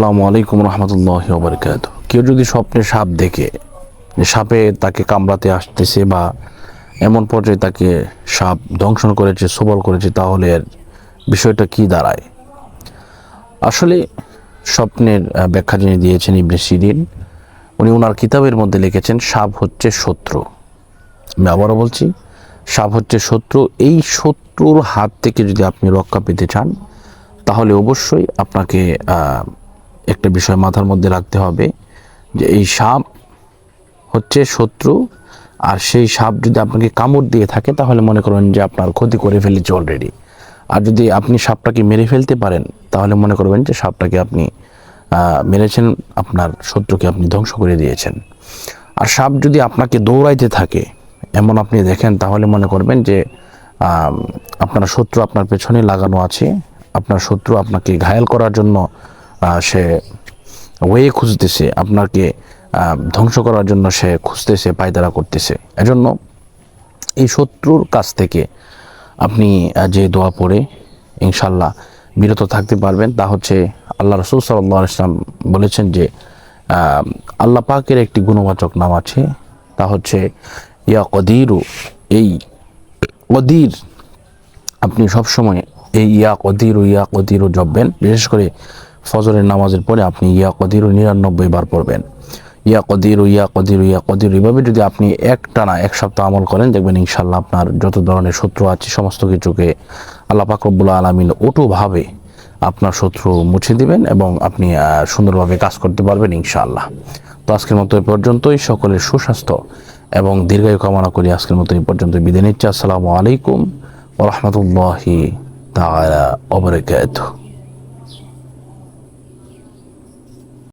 আসসালামু আলাইকুম রহমতুল্লাহ কেউ যদি স্বপ্নে সাপ দেখে সাপে তাকে কামড়াতে আসতেছে বা এমন পর্যায়ে তাকে সাপ দংশন করেছে, সবল করেছে, তাহলে এর বিষয়টা কি দাঁড়ায়? আসলে স্বপ্নের ব্যাখ্যা যিনি দিয়েছেন ইবনে সিরিন, উনি ওনার কিতাবের মধ্যে লিখেছেন, সাপ হচ্ছে শত্রু। আমি আবারও বলছি, সাপ হচ্ছে শত্রু। এই শত্রুর হাত থেকে যদি আপনি রক্ষা পেতে চান, তাহলে অবশ্যই আপনাকে একটা বিষয় মাথার মধ্যে রাখতে হবে যে এই সাপ হচ্ছে শত্রু, আর সেই সাপ যদি আপনাকে কামড় দিয়ে থাকে, তাহলে মনে করবেন যে আপনার ক্ষতি করে ফেলেছে অলরেডি আর যদি আপনি সাপটাকে মেরে ফেলতে পারেন, তাহলে মনে করবেন যে সাপটাকে আপনি মেরেছেন, আপনার শত্রুকে আপনি ধ্বংস করে দিয়েছেন। আর সাপ যদি আপনাকে দৌড়াইতে থাকে, এমন আপনি দেখেন, তাহলে মনে করবেন যে আপনার শত্রু আপনার পেছনে লাগানো আছে। আপনার শত্রু আপনাকে ঘায়াল করার জন্য সে ওয়ে খুঁজতেছে, আপনাকে ধ্বংস করার জন্য সে খুঁজতেছে, পায়তারা করতেছে। এজন্য এই শত্রুর কাছ থেকে আপনি যে দোয়া পড়ে ইনশাল্লাহ বিরত থাকতে পারবেন। তা হচ্ছে আল্লাহ রসুল সাল্লাহ ইসলাম বলেছেন যে আল্লাহ পাকের একটি গুণবাচক নাম আছে। তা হচ্ছে, ইয়া কদিরু, এই কদির, আপনি সবসময় এই ইয়া কদিরু ইয়া কদিরু জপবেন। বিশেষ করে ফজরের নামাজের পরে আপনি ইয়া কদিরু নিরানব্বই বার পড়বেন। ইয়া কদিরু ইয়া কদিরু ইয়া কদিরু, এভাবে যদি আপনি এক টানা এক সপ্তাহ আমল করেন, দেখবেন ইনশাল্লাহ আপনার যত ধরনের শত্রু আছে, সমস্ত কিছুকে আল্লাহ পাকরবুল্লা আলমিন ওটুভাবে আপনার শত্রু মুছে দিবেন এবং আপনি সুন্দরভাবে কাজ করতে পারবেন ইনশাআল্লাহ। তো আজকের মতো এই পর্যন্তই। সকলের সুস্বাস্থ্য এবং দীর্ঘায়ু কামনা করি আজকের মতো এই পর্যন্ত বিদায় নিচ্ছি। আসসালামু আলাইকুম ওরহমতুল্লাহি তাআলা ওয়া বারাকাতুহু।